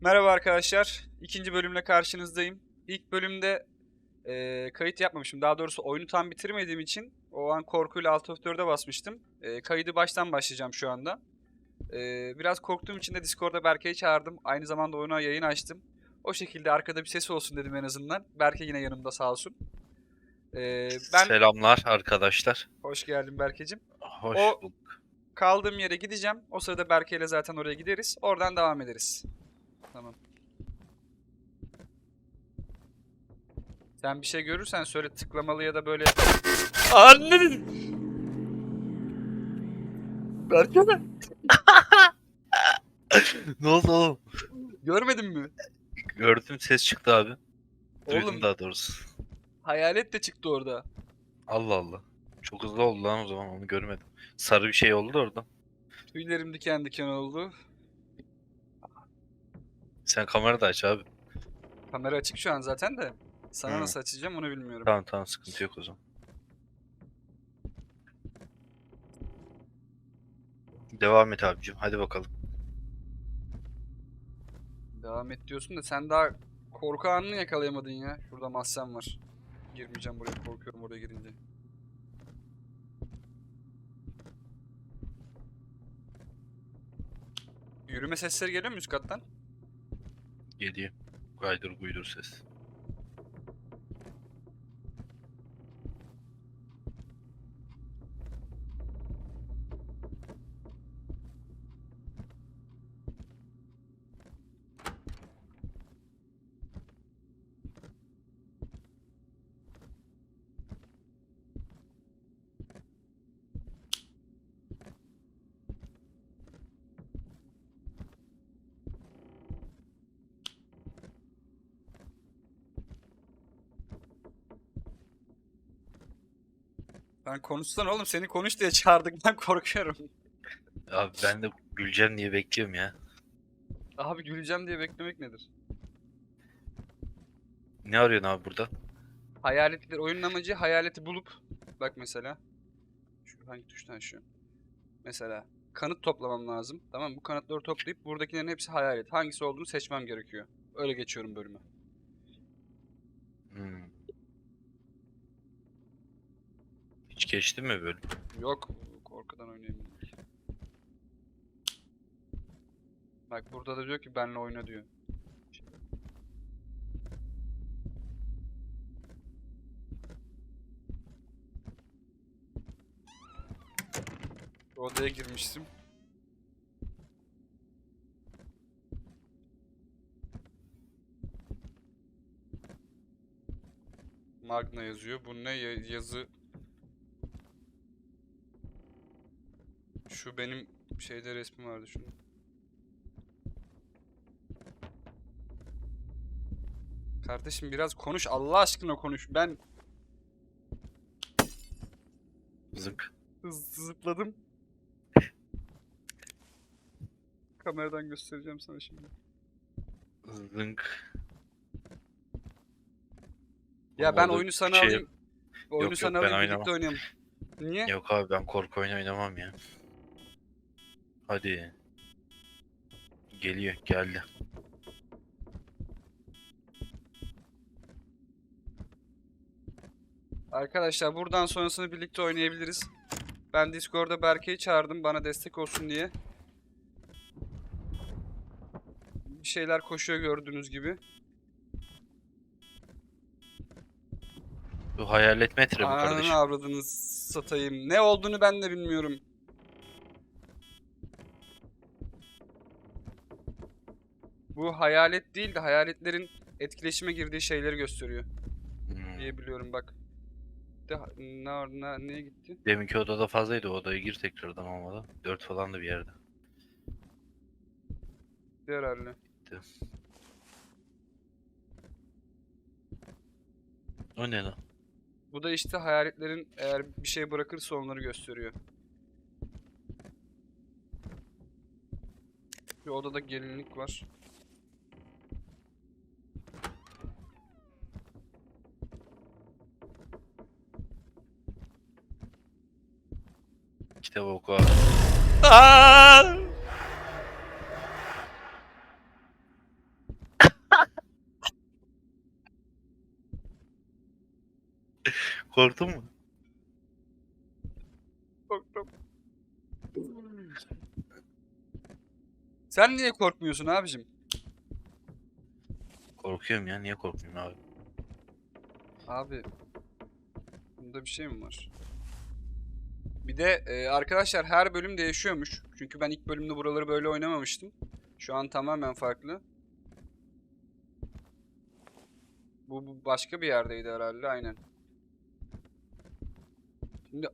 Merhaba arkadaşlar. İkinci bölümle karşınızdayım. İlk bölümde eee, kayıt yapmamışım. Daha doğrusu oyunu tam bitirmediğim için o an korkuyla Alt F4'e basmıştım. Eee, kaydı baştan başlayacağım şu anda. Eee, biraz korktuğum için de Discord'da Berke'yi çağırdım. Aynı zamanda oyuna yayın açtım. O şekilde arkada bir sesi olsun dedim en azından. Berke yine yanımda sağ olsun. Eee, ben Selamlar arkadaşlar. hoş geldin Berke'cim. Hoş O- bulduk. Kaldığım yere gideceğim. O sırada Berke ile zaten oraya gideriz. Oradan devam ederiz. Tamam. Sen bir şey görürsen söyle tıklamalı ya da böyle... Anne! Berke mi? ne oldu oğlum? Görmedin mi? Gördüm ses çıktı abi. Duydum Oğlum daha doğrusu. hayalet de çıktı orada. Allah Allah. Çok hızlı oldu lan o zaman onu görmedim. Sarı bir şey oldu da orada. Tüylerim diken diken oldu. Sen kamera da aç abi. Kamera açık şu an zaten de. Sana Hı. nasıl açacağım onu bilmiyorum. Tamam tamam sıkıntı yok o zaman. Devam et abicim hadi bakalım. Devam et diyorsun da sen daha korku anını yakalayamadın ya. Şurada mahzen var. Girmeyeceğim buraya korkuyorum oraya girince. Yürüme sesleri geliyor mu üst kattan? Geliyor. Gaydır guydur ses. Ben konuşsana oğlum seni konuş diye çağırdık ben korkuyorum. Abi ben de güleceğim diye bekliyorum ya. Abi güleceğim diye beklemek nedir? Ne arıyorsun abi burada? Hayaletler oyunun amacı hayaleti bulup bak mesela şu hangi tuştan şu mesela kanıt toplamam lazım tamam bu kanıtları toplayıp buradakilerin hepsi hayalet hangisi olduğunu seçmem gerekiyor öyle geçiyorum bölümü Hmm. Hiç geçti mi böyle? yok korkudan oynayamıyorum bak burada da diyor ki benle oyna diyor Odaya girmiştim. Magna yazıyor. Bu ne ya- yazı? Şu benim şeyde resmi vardı şunun. Kardeşim biraz konuş Allah aşkına konuş. Ben hız zıpladım. Kameradan göstereceğim sana şimdi. Zınk. Ya ben oyunu sana şey- alayım. Oyunu yok, sana ben alayım birlikte oynamam. oynayalım. Niye? Yok abi ben korku oyunu oynamam ya. Hadi. Geliyor geldi. Arkadaşlar buradan sonrasını birlikte oynayabiliriz. Ben Discord'da Berke'yi çağırdım bana destek olsun diye. Bir şeyler koşuyor gördüğünüz gibi. Bu hayalet metre bu Ananı kardeşim. avradını satayım. Ne olduğunu ben de bilmiyorum. Bu hayalet değil de hayaletlerin etkileşime girdiği şeyleri gösteriyor Hmm. diye biliyorum bak. De, ne, ne, neye gitti? Deminki odada fazlaydı o odaya gir tekrardan olmadı. 4 falan da bir yerde. Herhalde. O ne lan? Bu da işte hayaletlerin eğer bir şey bırakırsa onları gösteriyor. Bir odada gelinlik var. Kitap oku abi. Aa! Korktun mu? Korktum. Sen niye korkmuyorsun abicim? Korkuyorum ya. Niye korkmuyorsun abi? Abi bunda bir şey mi var? Bir de e, arkadaşlar her bölüm değişiyormuş. Çünkü ben ilk bölümde buraları böyle oynamamıştım. Şu an tamamen farklı. Bu, bu başka bir yerdeydi herhalde aynen. Şimdi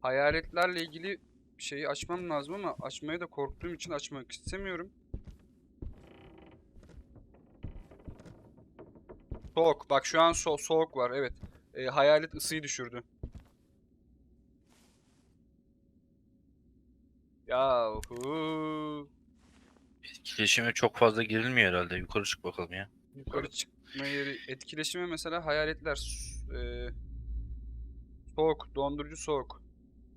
hayaletlerle ilgili şeyi açmam lazım ama açmaya da korktuğum için açmak istemiyorum. Soğuk. Bak şu an so soğuk var. Evet. E, hayalet ısıyı düşürdü. Yahu. Etkileşime çok fazla girilmiyor herhalde. Yukarı çık bakalım ya. Yukarı çıkma yeri. Etkileşime mesela hayaletler. e, soğuk. Dondurucu soğuk.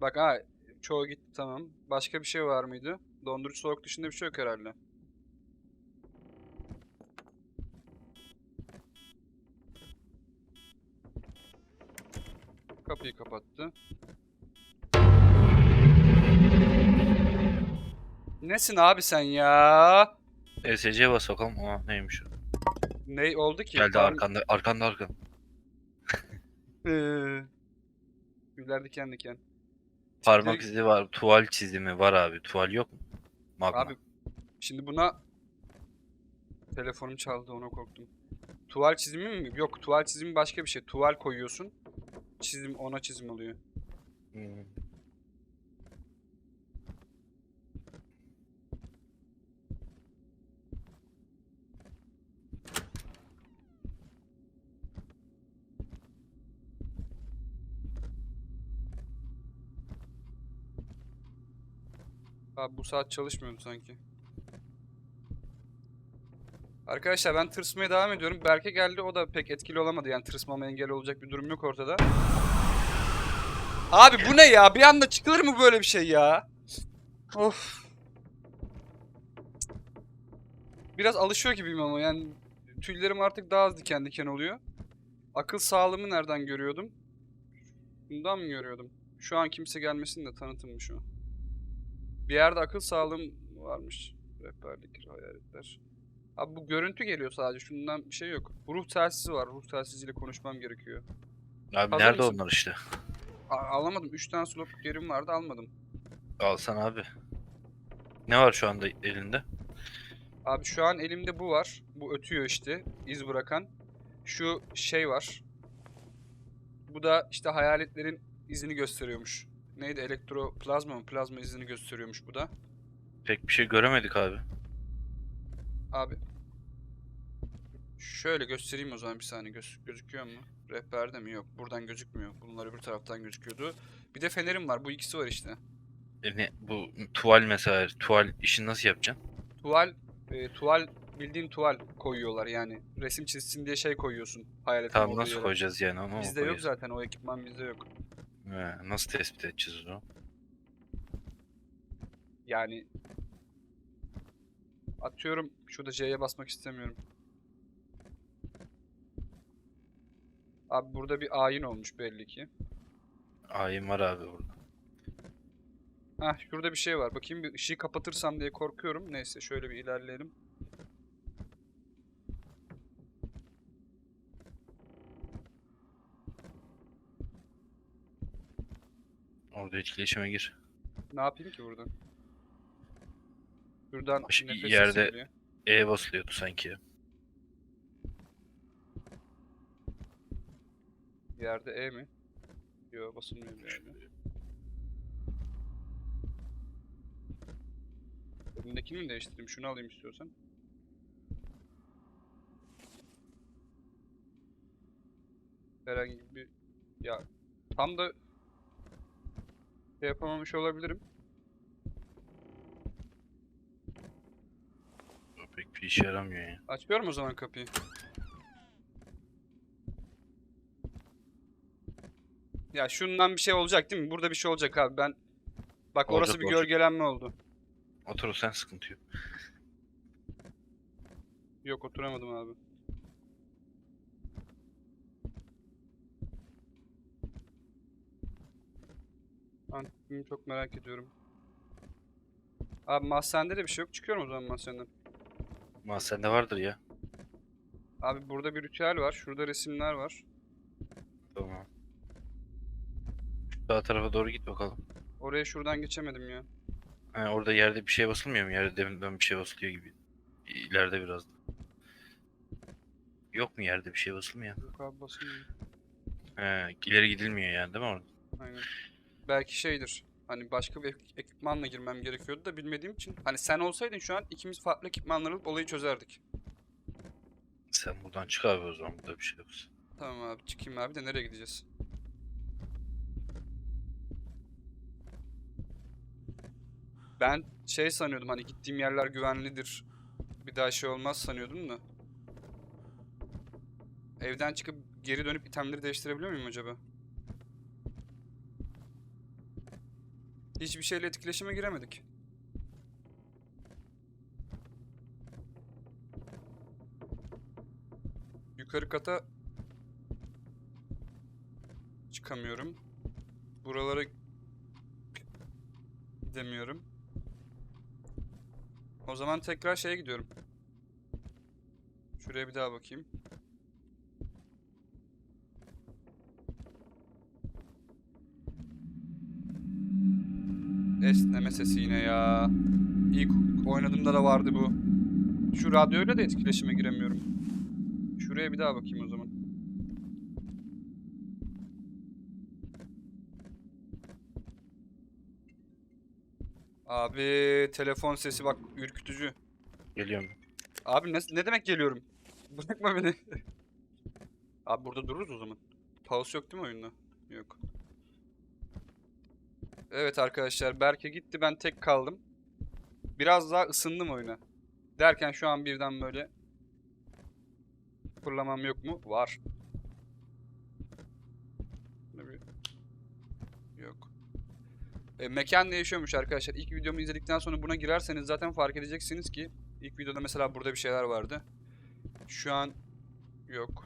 Bak ha çoğu gitti tamam. Başka bir şey var mıydı? Dondurucu soğuk dışında bir şey yok herhalde. Kapıyı kapattı. Nesin abi sen ya? ESC'ye bas bakalım. Aa neymiş o? Ne oldu ki? Geldi arkanda. Arkanda arkan. Ee, Tüyler diken diken. Parmak izi var. Tuval çizimi var abi. Tuval yok mu? Magma. Abi şimdi buna telefonum çaldı ona korktum. Tuval çizimi mi? Yok tuval çizimi başka bir şey. Tuval koyuyorsun. Çizim ona çizim oluyor. Hmm. Abi bu saat çalışmıyordu sanki. Arkadaşlar ben tırsmaya devam ediyorum. Berke geldi o da pek etkili olamadı. Yani tırsmama engel olacak bir durum yok ortada. Abi bu ne ya? Bir anda çıkılır mı böyle bir şey ya? Of. Biraz alışıyor gibiyim ama yani tüylerim artık daha az diken diken oluyor. Akıl sağlığımı nereden görüyordum? Bundan mı görüyordum? Şu an kimse gelmesin de tanıtımmış o. Bir yerde akıl sağlığım varmış. Rehberlik, hayaletler. Abi bu görüntü geliyor sadece. Şundan bir şey yok. Ruh telsizi var. Ruh telsiziyle konuşmam gerekiyor. Abi Hazır nerede mısın? onlar işte? A- alamadım. 3 tane slot yerim vardı almadım. Alsan abi. Ne var şu anda elinde? Abi şu an elimde bu var. Bu ötüyor işte. iz bırakan. Şu şey var. Bu da işte hayaletlerin izini gösteriyormuş. Neydi? Elektroplazma mı? Plazma izini gösteriyormuş bu da. Pek bir şey göremedik abi. Abi. Şöyle göstereyim o zaman bir saniye. Göz, gözüküyor mu? Rehberde mi? Yok. Buradan gözükmüyor. Bunlar öbür taraftan gözüküyordu. Bir de fenerim var. Bu ikisi var işte. E ne, bu tuval mesela. Tuval işini nasıl yapacaksın? Tuval, e, tuval bildiğin tuval koyuyorlar yani. Resim çizsin diye şey koyuyorsun. Hayaletin Tamam nasıl yere. koyacağız yani onu Bizde yok zaten. O ekipman bizde yok. He, nasıl tespit edeceğiz onu? Yani atıyorum şurada C'ye basmak istemiyorum. Abi burada bir ayin olmuş belli ki. Ayin var abi burada. Hah şurada bir şey var. Bakayım bir ışığı kapatırsam diye korkuyorum. Neyse şöyle bir ilerleyelim. Orada etkileşime gir. Ne yapayım ki burada? Şuradan Baş- nefes yerde-. E basılıyordu sanki. Yerde E mi? Yok basılmıyor bir yerde. Önündekini mi değiştireyim? Şunu alayım istiyorsan. Herhangi bir... Ya tam da şey yapamamış olabilirim. Pek bir işe yaramıyor ya. Açıyorum o zaman kapıyı. Ya şundan bir şey olacak değil mi? Burada bir şey olacak abi. Ben Bak orası Olacak, bir olacak. gölgelenme oldu. Otur sen sıkıntı yok. Yok oturamadım abi. Ben çok merak ediyorum. Abi mahzende de bir şey yok. Çıkıyorum o zaman mahzenden. Ama sende vardır ya. Abi burada bir ritüel var. Şurada resimler var. Tamam. Şu sağ tarafa doğru git bakalım. Oraya şuradan geçemedim ya. Ha, orada yerde bir şey basılmıyor mu? Yerde deminden bir şey basılıyor gibi. İleride biraz da. Yok mu yerde bir şey basılmıyor? Yok abi basılmıyor. He, ileri gidilmiyor yani değil mi orada? Aynen. Belki şeydir. Hani başka bir ek- ekipmanla girmem gerekiyordu da bilmediğim için. Hani sen olsaydın şu an ikimiz farklı ekipmanla alıp olayı çözerdik. Sen buradan çık abi o zaman burada bir şey yok. Tamam abi çıkayım abi de nereye gideceğiz? Ben şey sanıyordum hani gittiğim yerler güvenlidir. Bir daha şey olmaz sanıyordum da. Evden çıkıp geri dönüp itemleri değiştirebiliyor muyum acaba? Hiçbir şeyle etkileşime giremedik. Yukarı kata çıkamıyorum. Buralara gidemiyorum. O zaman tekrar şeye gidiyorum. Şuraya bir daha bakayım. Esneme sesi yine ya. İlk oynadığımda da vardı bu. Şu radyoyla da etkileşime giremiyorum. Şuraya bir daha bakayım o zaman. Abi telefon sesi bak ürkütücü. Geliyorum. Abi ne, ne demek geliyorum? Bırakma beni. Abi burada dururuz o zaman. Pause yok değil mi oyunda? Yok. Evet arkadaşlar Berke gitti ben tek kaldım. Biraz daha ısındım oyuna. Derken şu an birden böyle fırlamam yok mu? Var. Yok. E, mekan değişiyormuş arkadaşlar. İlk videomu izledikten sonra buna girerseniz zaten fark edeceksiniz ki ilk videoda mesela burada bir şeyler vardı. Şu an yok.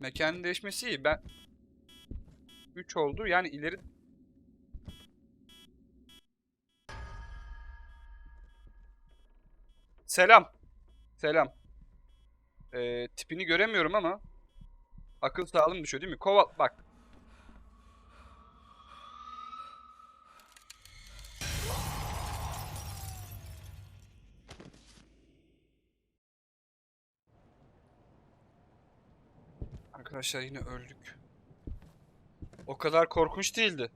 Mekanın değişmesi iyi. Ben 3 oldu. Yani ileri Selam. Selam. Ee, tipini göremiyorum ama akıl sağlığım düşüyor değil mi? Koval bak. Arkadaşlar yine öldük. O kadar korkunç değildi.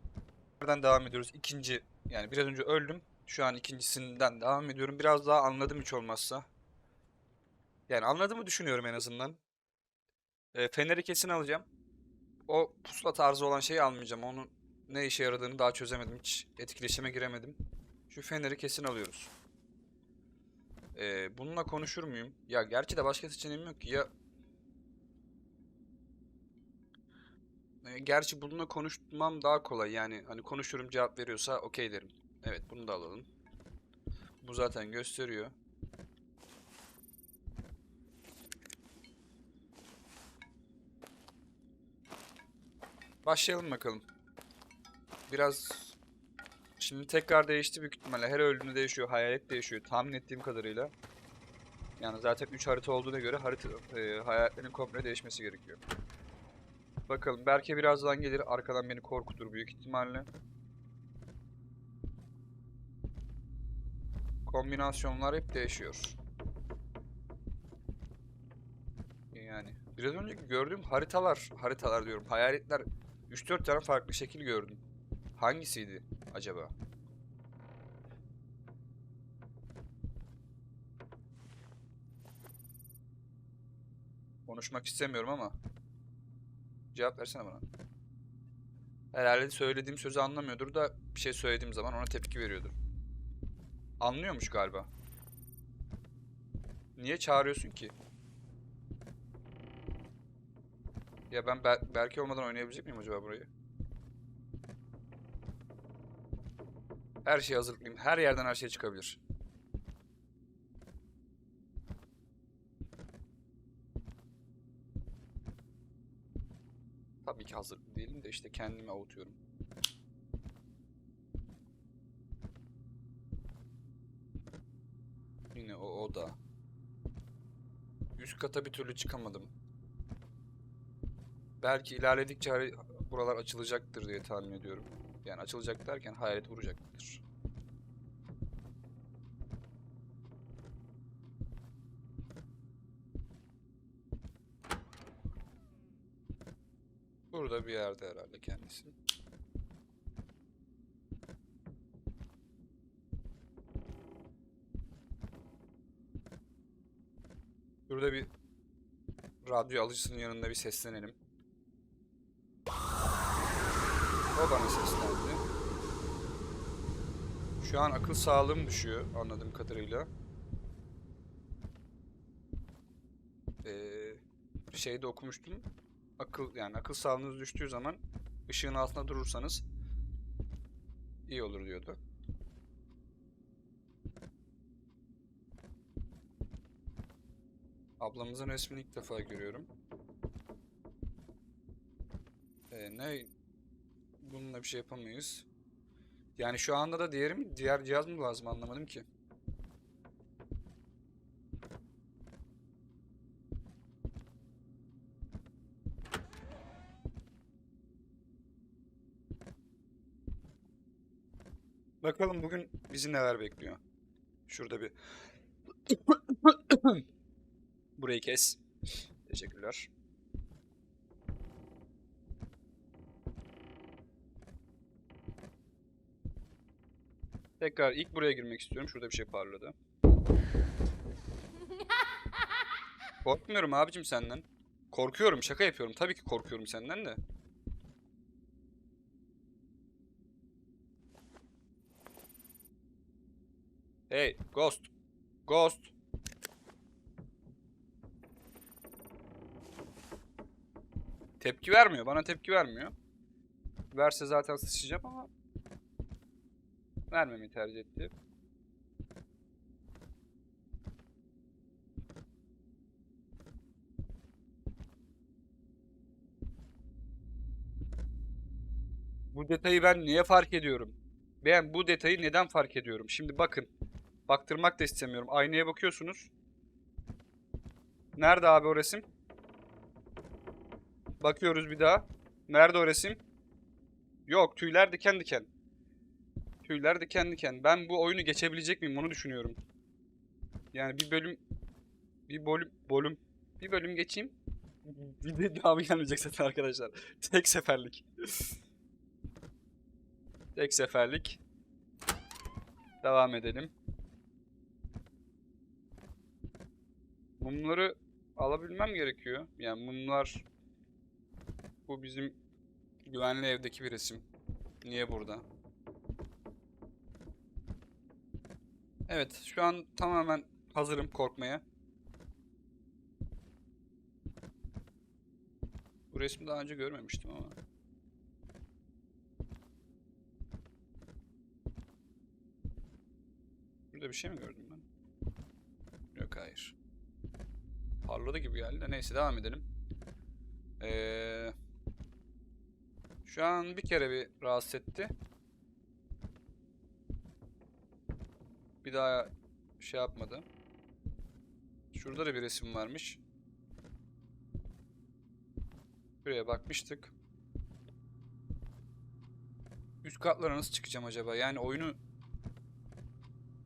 Nereden devam ediyoruz? İkinci yani biraz önce öldüm. Şu an ikincisinden devam ediyorum. Biraz daha anladım hiç olmazsa. Yani anladığımı düşünüyorum en azından. E, feneri kesin alacağım. O pusula tarzı olan şeyi almayacağım. Onun ne işe yaradığını daha çözemedim. Hiç etkileşime giremedim. Şu feneri kesin alıyoruz. E, bununla konuşur muyum? Ya gerçi de başka seçeneğim yok ki. Ya Gerçi bununla konuşmam daha kolay yani hani konuşurum cevap veriyorsa okey derim. Evet bunu da alalım. Bu zaten gösteriyor. Başlayalım bakalım. Biraz şimdi tekrar değişti büyük ihtimalle. Her öldüğünde değişiyor, hayalet değişiyor tahmin ettiğim kadarıyla. Yani zaten 3 harita olduğuna göre harita e, hayaletlerin komple değişmesi gerekiyor. Bakalım Berke birazdan gelir. Arkadan beni korkutur büyük ihtimalle. Kombinasyonlar hep değişiyor. Yani biraz önceki gördüğüm haritalar, haritalar diyorum, hayaletler 3-4 tane farklı şekil gördüm. Hangisiydi acaba? Konuşmak istemiyorum ama Cevap versene bana. Herhalde söylediğim sözü anlamıyordur da bir şey söylediğim zaman ona tepki veriyordur. Anlıyormuş galiba. Niye çağırıyorsun ki? Ya ben Ber Berke olmadan oynayabilecek miyim acaba burayı? Her şeyi hazırlayayım. Her yerden her şey çıkabilir. Ki hazırlıklı değilim de işte kendimi avutuyorum. Yine o oda. Üst kata bir türlü çıkamadım. Belki ilerledikçe buralar açılacaktır diye tahmin ediyorum. Yani açılacak derken hayalet vuracaktır. Burada bir yerde herhalde kendisi. Burada bir radyo alıcısının yanında bir seslenelim. O bana seslendi. Şu an akıl sağlığım düşüyor anladığım kadarıyla. Ee, şeyde okumuştum. Akıl yani akıl sağlığınız düştüğü zaman ışığın altında durursanız iyi olur diyordu. Ablamızın resmini ilk defa görüyorum. Ee, ne? Bununla bir şey yapamayız. Yani şu anda da diğeri mi, diğer cihaz mı lazım anlamadım ki. Bakalım bugün bizi neler bekliyor. Şurada bir Burayı kes. Teşekkürler. Tekrar ilk buraya girmek istiyorum. Şurada bir şey parladı. Korkmuyorum abicim senden. Korkuyorum, şaka yapıyorum. Tabii ki korkuyorum senden de. Hey, Ghost. Ghost. Tepki vermiyor. Bana tepki vermiyor. Verse zaten sıçacağım ama vermemeyi tercih etti. Bu detayı ben niye fark ediyorum? Ben bu detayı neden fark ediyorum? Şimdi bakın. Baktırmak da istemiyorum. Aynaya bakıyorsunuz. Nerede abi o resim? Bakıyoruz bir daha. Nerede o resim? Yok tüyler diken diken. Tüyler diken diken. Ben bu oyunu geçebilecek miyim onu düşünüyorum. Yani bir bölüm bir bölüm bölüm bir bölüm geçeyim. Bir de devamı gelmeyecek zaten arkadaşlar. Tek seferlik. Tek seferlik. Devam edelim. Mumları alabilmem gerekiyor. Yani mumlar bu bizim güvenli evdeki bir resim. Niye burada? Evet, şu an tamamen hazırım korkmaya. Bu resmi daha önce görmemiştim ama. Burada bir şey mi gördüm ben? Yok hayır. Parladı gibi geldi de neyse devam edelim. Ee, şu an bir kere bir rahatsız etti. Bir daha şey yapmadı. Şurada da bir resim varmış. Buraya bakmıştık. Üst katlara nasıl çıkacağım acaba? Yani oyunu...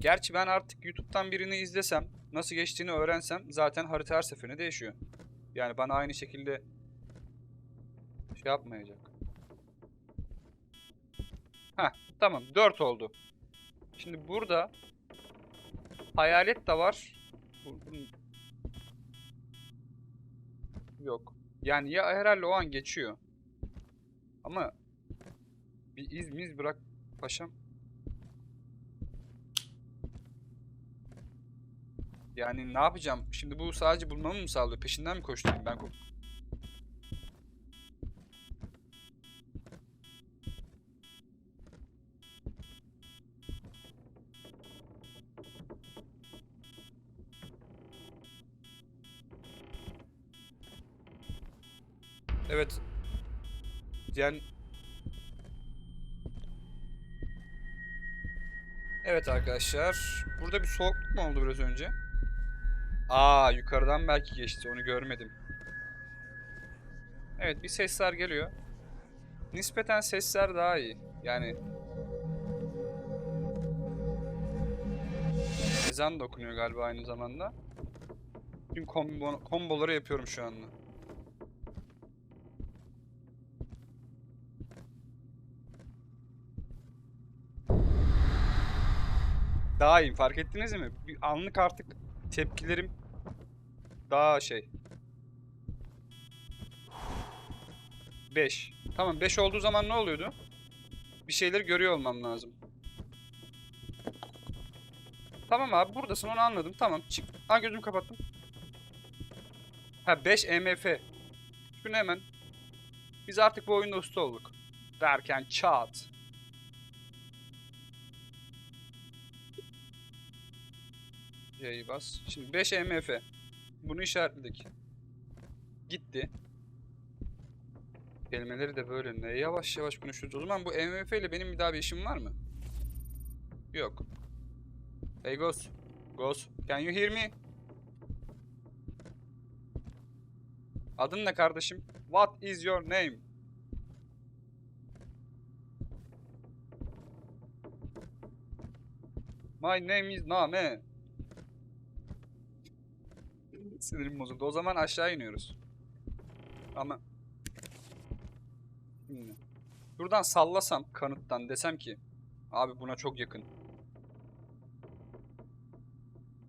Gerçi ben artık YouTube'dan birini izlesem, nasıl geçtiğini öğrensem zaten harita her seferinde değişiyor. Yani bana aynı şekilde şey yapmayacak. Heh, tamam 4 oldu. Şimdi burada hayalet de var. Yok. Yani ya herhalde o an geçiyor. Ama bir iz miz bırak paşam. Yani ne yapacağım? Şimdi bu sadece bulmamı mı sağlıyor? Peşinden mi koşturayım? Ben ko- Evet. İsteyen... Evet arkadaşlar. Burada bir soğukluk mu oldu biraz önce? Aa yukarıdan belki geçti. Onu görmedim. Evet bir sesler geliyor. Nispeten sesler daha iyi. Yani ezan da okunuyor galiba aynı zamanda. Tüm kombo, komboları yapıyorum şu anda. Daha iyi fark ettiniz mi? Bir anlık artık tepkilerim daha şey. 5. Tamam 5 olduğu zaman ne oluyordu? Bir şeyleri görüyor olmam lazım. Tamam abi buradasın onu anladım. Tamam çık. Ha gözümü kapattım. Ha 5 MF. Şunu hemen. Biz artık bu oyunda usta olduk. Derken çat. Y'yi bas. Şimdi 5 MF. Bunu işaretledik. Gitti. Kelimeleri de böyle ne yavaş yavaş konuşuyoruz. O zaman bu MF ile benim bir daha bir işim var mı? Yok. Hey Ghost. Ghost. Can you hear me? Adın ne kardeşim? What is your name? My name is Name. Sinirim bozuldu. O zaman aşağı iniyoruz. Ama... Buradan sallasam kanıttan desem ki abi buna çok yakın.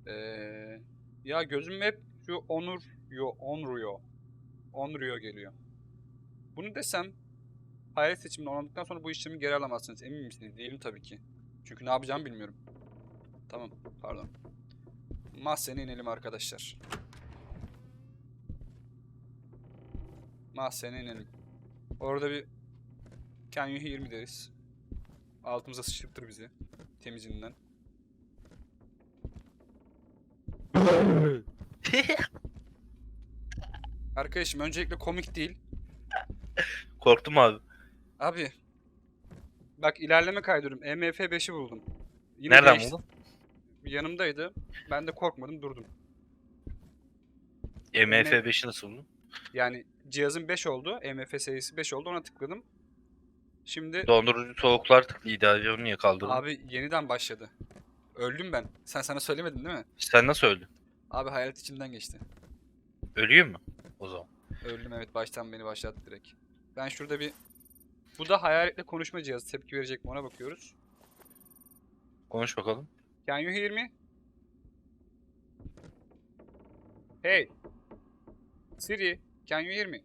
Ee, ya gözüm hep şu Onur yo Onruyo. Onruyo geliyor. Bunu desem hayalet seçimini onardıktan sonra bu işlemi geri alamazsınız. Emin misiniz? Değilim tabii ki. Çünkü ne yapacağımı bilmiyorum. Tamam, pardon. Mahzene inelim arkadaşlar. Mahzene inelim. Orada bir Can you hear me deriz. Altımıza sıçırtır bizi. Temizinden. Arkadaşım öncelikle komik değil. Korktum abi. Abi. Bak ilerleme kaydırıyorum. MF5'i buldum. Yine Nereden buldun? Yanımdaydı. Ben de korkmadım durdum. MF5'i nasıl buldun? Yani cihazın 5 oldu. MF serisi 5 oldu. Ona tıkladım. Şimdi Dondurucu soğuklar tıklıydı abi onu niye kaldırdın? abi yeniden başladı. Öldüm ben. Sen sana söylemedin değil mi? Sen nasıl öldün? Abi hayalet içimden geçti. Ölüyor mu? O zaman. Öldüm evet baştan beni başlattı direkt. Ben şurada bir... Bu da hayaletle konuşma cihazı. Tepki verecek mi ona bakıyoruz. Konuş bakalım. Can you hear me? Hey. Siri, can you hear me?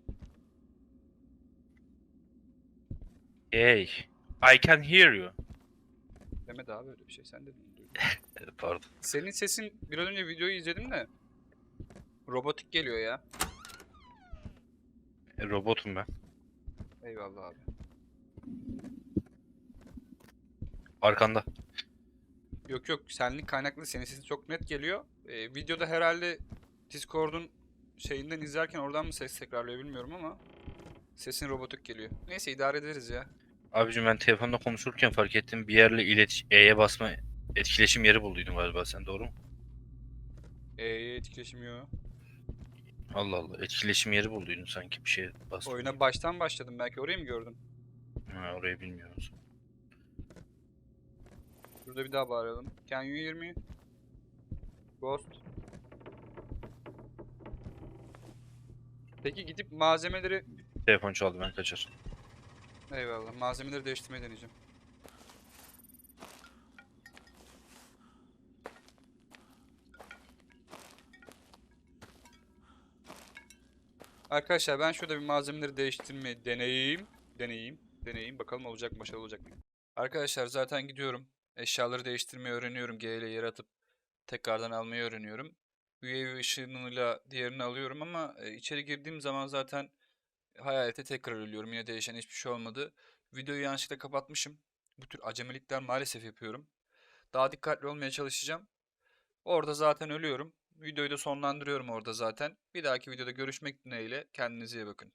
Hey. I can hear you. Demedi abi öyle bir şey. Sen de Pardon. Senin sesin biraz önce videoyu izledim de robotik geliyor ya. E, robotum ben. Eyvallah abi. Arkanda. Yok yok senlik kaynaklı senin sesin çok net geliyor. Ee, videoda herhalde Discord'un şeyinden izlerken oradan mı ses tekrarlıyor bilmiyorum ama sesin robotik geliyor. Neyse idare ederiz ya. Abicim ben telefonda konuşurken fark ettim bir yerle iletiş E'ye basma etkileşim yeri bulduydun galiba sen doğru mu? Ee, etkileşim yok. Allah Allah etkileşim yeri bulduydun sanki bir şey bastın. Oyuna baştan başladım belki orayı mı gördün? Ha, orayı bilmiyoruz. Burada bir daha bağıralım. Can you hear me? Ghost. Peki gidip malzemeleri... Telefon çaldı ben kaçar. Eyvallah. Malzemeleri değiştirmeyi deneyeceğim. Arkadaşlar ben şurada bir malzemeleri değiştirmeyi deneyeyim. Deneyeyim. Deneyeyim. Bakalım olacak mı? Başarılı olacak mı? Arkadaşlar zaten gidiyorum. Eşyaları değiştirmeyi öğreniyorum. G ile yere atıp tekrardan almayı öğreniyorum. UAV ışınıyla diğerini alıyorum ama e, içeri girdiğim zaman zaten hayalete tekrar ölüyorum. Yine değişen hiçbir şey olmadı. Videoyu yanlışlıkla kapatmışım. Bu tür acemilikler maalesef yapıyorum. Daha dikkatli olmaya çalışacağım. Orada zaten ölüyorum. Videoyu da sonlandırıyorum orada zaten. Bir dahaki videoda görüşmek dileğiyle. Kendinize iyi bakın.